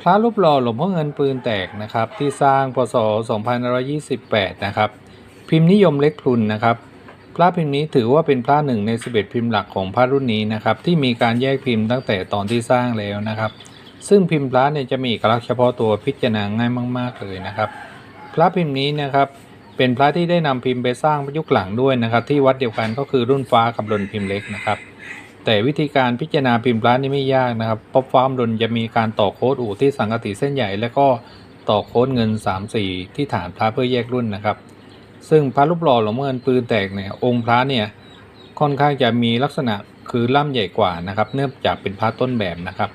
พระรูปหล่อหลวงพ่อเงินปืนแตกนะครับ ที่สร้างพศ 2528 นะครับ พิมพ์นิยมเล็กพรุนนะครับ พระพิมพ์นี้ถือว่าเป็นพระหนึ่งใน 11 พิมพ์หลักของพระรุ่นนี้นะครับ ที่มีการแยกพิมพ์ตั้งแต่ตอนที่สร้างแล้วนะครับ ซึ่งพิมพ์พระเนี่ยจะมีเอกลักษณ์เฉพาะตัวพิจารณาง่ายมาก ๆ เลยนะครับ พระพิมพ์นี้นะครับเป็นพระที่ได้นำพิมพ์ไปสร้างยุคหลังด้วยนะครับ ที่วัดเดียวกันก็คือรุ่นฟ้ากับรุ่นพิมพ์เล็กนะครับ แต่วิธีการพิจารณาพิมพ์พระนี่ไม่ยากนะครับเพราะฟ้ามดนจะมีการต่อโค้ดอู่ที่สังกติเส้นใหญ่ แล้วก็ต่อโค้ดเงิน 3 4 ที่ฐานพระเพื่อแยกรุ่นนะครับ ซึ่งพระรูปหล่อหลวงเงินปืนแตกเนี่ยองค์พระเนี่ยค่อนข้างจะมีลักษณะคือล่ำใหญ่กว่านะครับเนื่องจากเป็นพระต้นแบบนะครับ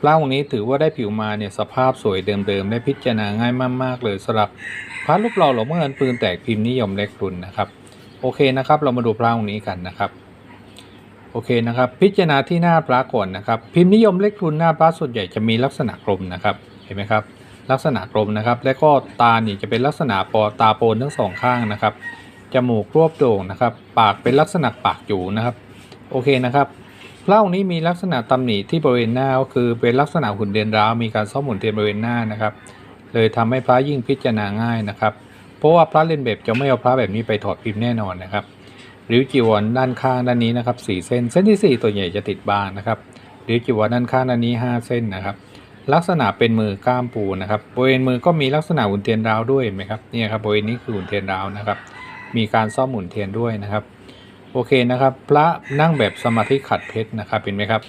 พระองค์นี้ถือว่าได้ผิวมาเนี่ยสภาพสวยเดิมๆและพิจารณาง่ายมากๆเลยสำหรับพระรูปหล่อหลวงเงินปืนแตกพิมพ์นิยมเล็กรุ่นนะครับ โอเคนะครับ เรามาดูพระองค์นี้กันนะครับ โอเคนะครับ พิจารณาที่หน้าพระก่อนนะครับ พิมพ์นิยมเล็กทุนหน้าพระส่วนใหญ่จะมีลักษณะกลมนะครับเห็นไหมครับ ลักษณะกลมนะครับ และก็ตานี่จะเป็นลักษณะปอตาโปนทั้งสองข้างนะครับจมูกรวบโด่งนะครับ ปากเป็นลักษณะปากจูนะครับโอเคนะครับพระองค์นี้มีลักษณะตำหนิที่บริเวณหน้าก็คือเป็นลักษณะหุ่นเดียนร้าวมีการซ่อมหุ่นเทียนบริเวณหน้านะครับ เลยทำให้พระยิ่งพิจารณาง่ายนะครับ เพราะว่าพระเล่นแบบจะไม่เอาพระแบบนี้ไปถอดพิมพ์แน่นอนนะครับ ริ้วจีวรด้านข้างด้านนี้นะครับสี่เส้น เส้นที่ 4 ตัวใหญ่จะติดบางนะครับริ้วจีวรด้านข้างด้านนี้ 5 เส้นนะครับ ลักษณะเป็นมือกล้ามปูนะครับบริเวณมือก็มีลักษณะหุ่นเทียนราวด้วยไหมครับเนี่ยครับบริเวณนี้คือหุ่นเทียนราวนะครับ มีการซ่อมหุ่นเทียนด้วยนะครับ โอเคนะครับ พระนั่งแบบสมาธิขัดเพชรนะครับเห็นไหมครับ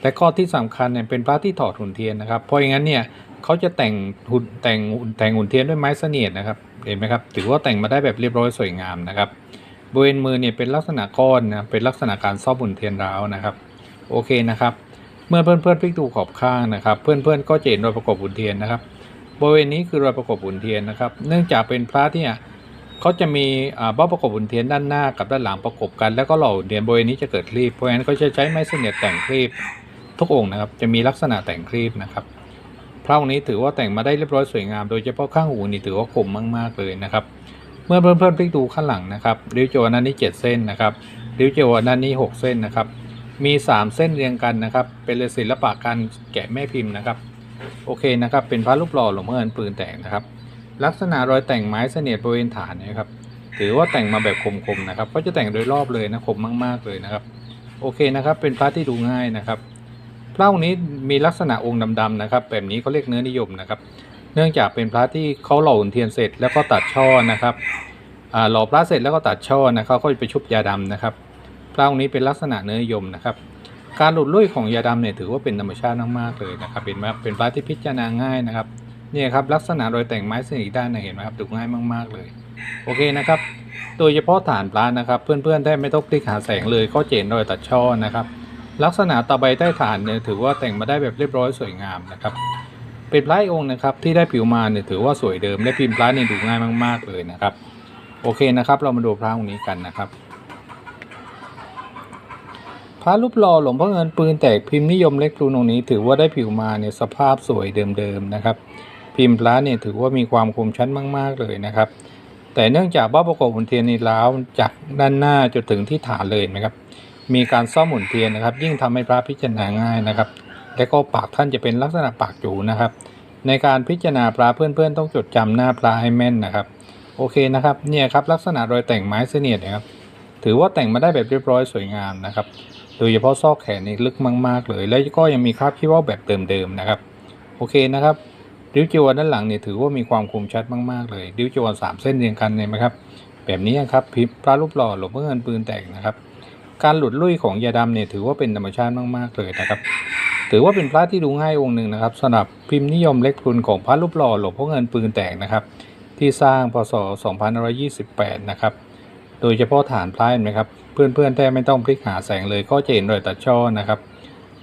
และข้อที่สำคัญเนี่ยเป็นพระที่ถอดหุ่นเทียนนะครับ เพราะอย่างนั้นเนี่ยเขาจะแต่งหุ่นแต่งแต่งหุ่นเทียนด้วยไม้เสนียดนะครับเห็นไหมครับถือว่าแต่งมาได้แบบเรียบร้อยสวยงามนะครับ บริเวณมือเนี่ยเป็นลักษณะก้อนนะเป็นลักษณะการซ่อมหุ่นเทียนร้าวนะครับโอเคนะครับ เมื่อเพื่อนๆพลิกดูขอบข้างนะครับ เพื่อนๆก็จะเห็นรอยประกบหุ่นเทียนนะครับ บริเวณนี้คือรอยประกบหุ่นเทียนนะครับ เนื่องจากเป็นพระที่เนี่ยเขาจะมีอ่าเบ้าประกบหุ่นเทียนด้านหน้ากับด้านหลังประกบกัน แล้วก็หล่อหุ่นเทียนบริเวณนี้จะเกิดครีบเพราะฉะนั้นเขาจะใช้ไม้เสนียดแต่งครีบทุกองค์นะครับ จะมีลักษณะแต่งครีบนะครับพระองค์นี้ถือว่าแต่งมาได้เรียบร้อยสวยงาม โดยเฉพาะข้างหูนี่ถือว่าคมมาก ๆ เลยนะครับ เมื่อเพื่อนๆพลิกดูข้างหลังนะครับริ้วโจวด้นนี้7เส้นนะครับริ้วโจวด้นนี้6เส้นนะครับ มี 3 เส้นเรียงกันนะครับ เป็นศิลปะการแกะแม่พิมพ์นะครับ โอเคนะครับ เป็นพระรูปหล่อหลวงพ่อเงินปืนแต่งนะครับ ลักษณะรอยแต่งไม้เสนียดบริเวณฐานนะครับ ถือว่าแต่งมาแบบคมๆนะครับ ก็จะแต่งโดยรอบเลยนะคมมาก ๆเลยนะครับ โอเคนะครับ เป็นพระที่ดูง่ายนะครับพระองค์นี้มีลักษณะองค์ดำๆนะครับ แบบนี้เขาเรียกเนื้อนิยมนะครับ เนื่องจากเป็นพระที่เขาหล่อหุ่นเทียนเสร็จแล้วก็ตัดช่อนะครับหล่อพระเสร็จแล้วก็ตัดช่อนะครับก็จะไปชุบยาดำนะครับพระองค์นี้เป็นลักษณะเนื้อยมนะครับ การหลุดลุ่ยของยาดำเนี่ยถือว่าเป็นธรรมชาติมากๆเลยนะครับเป็นไหมครับเป็นพระที่พิจารณาง่ายนะครับเนี่ยครับลักษณะรอยแต่งไม้เส้นอีกด้านนึงเห็นไหมครับดูง่ายมากๆเลยโอเคนะครับ โดยเฉพาะฐานพระนะครับ เพื่อนๆแทบไม่ต้องพลิกหาแสงเลยก็เจนรอยตัดช่อนะครับ ลักษณะตะไบใต้ฐานเนี่ยถือว่าแต่งมาได้แบบเรียบร้อยสวยงามนะครับ เป็นพระอีกองค์นะครับที่ได้ผิวมาเนี่ยถือว่าสวยเดิมและพิมพ์พระเนี่ยดูง่ายมาก ๆ เลยนะครับ โอเคนะครับ เรามาดูพระองค์นี้กันนะครับ พระรูปหล่อหลวงพ่อเงินปืนแตกพิมพ์นิยมเล็กรูนองนี้ ถือว่าได้ผิวมาเนี่ยสภาพสวยเดิมๆนะครับ พิมพ์พระเนี่ยถือว่ามีความคมชัดมาก ๆเลยนะครับ แต่เนื่องจากว่าประกอบหุ่นเทียนนี่ล้าวจากด้านหน้าจนถึงที่ฐานเลยนะครับ มีการซ่อมหุ่นเทียนนะครับ ยิ่งทำให้พระพิจารณาง่ายนะครับ และก็ปากท่านจะเป็นลักษณะปากจูนะครับ ในการพิจารณาพระเพื่อนๆ ต้องจดจำหน้าพระให้แม่นนะครับ โอเคนะครับเนี่ยครับลักษณะรอยแต่งไม้เสนียดนะครับถือว่าแต่งมาได้แบบเรียบร้อยสวยงามนะครับโดยเฉพาะซอกแขนนี่ลึกมาก ๆ เลย แล้วก็ยังมีคราบขี้ว่าแบบเดิมๆนะครับ โอเคนะครับริ้วจีวรด้านหลังเนี่ยถือว่ามีความคมชัดมากๆเลยริ้วจีวรสามเส้นเรียงกันเห็นไหมครับ แบบนี้ครับพิมพ์พระรูปหล่อหลวงพ่อเงินปืนแตกนะครับ การหลุดลุ่ยของยาดำเนี่ยถือว่าเป็นธรรมชาติมากๆเลยนะครับ ถือว่าเป็นพระที่ดูง่ายองค์หนึ่งนะครับสำหรับพิมพ์นิยมเล็กพรุนของพระรูปหล่อหลวงพ่อเงินปืนแตกนะครับ ที่สร้างพศ 2528 นะครับ โดยเฉพาะฐานพระเห็นไหมครับ เพื่อนๆแทบไม่ต้องพลิกหาแสงเลยก็จะเห็นรอยตัดช่อนะครับ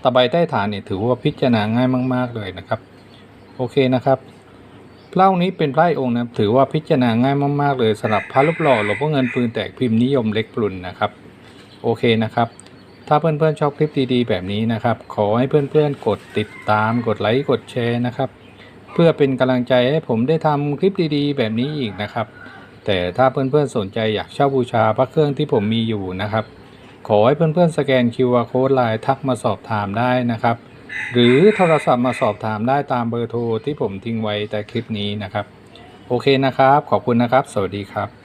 ตะไบใต้ฐานเนี่ยถือว่าพิจารณาง่ายมาก ๆเลยนะครับ โอเคนะครับพระองค์นี้เป็นพระอีกองค์นะถือว่าพิจารณาง่ายมากๆเลยสำหรับพระรูปหล่อหลวงพ่อเงินปืนแตกพิมพ์นิยมเล็กปรุนนะครับ โอเคนะครับ ถ้าเพื่อนๆชอบคลิปดีๆ แบบนี้นะครับ ขอให้เพื่อนๆกดติดตามกดไลค์กดแชร์นะครับ เพื่อเป็นกำลังใจให้ผมได้ทำคลิปดีๆ แบบนี้อีกนะครับ แต่ถ้าเพื่อนๆสนใจอยากเช่าบูชาพระเครื่องที่ผมมีอยู่นะครับ ขอให้เพื่อนๆสแกน QR Code ไลน์ทักมาสอบถามได้นะครับ หรือโทรศัพท์มาสอบถามได้ตามเบอร์โทรที่ผมทิ้งไว้แต่คลิปนี้นะครับ โอเคนะครับ ขอบคุณนะครับ สวัสดีครับ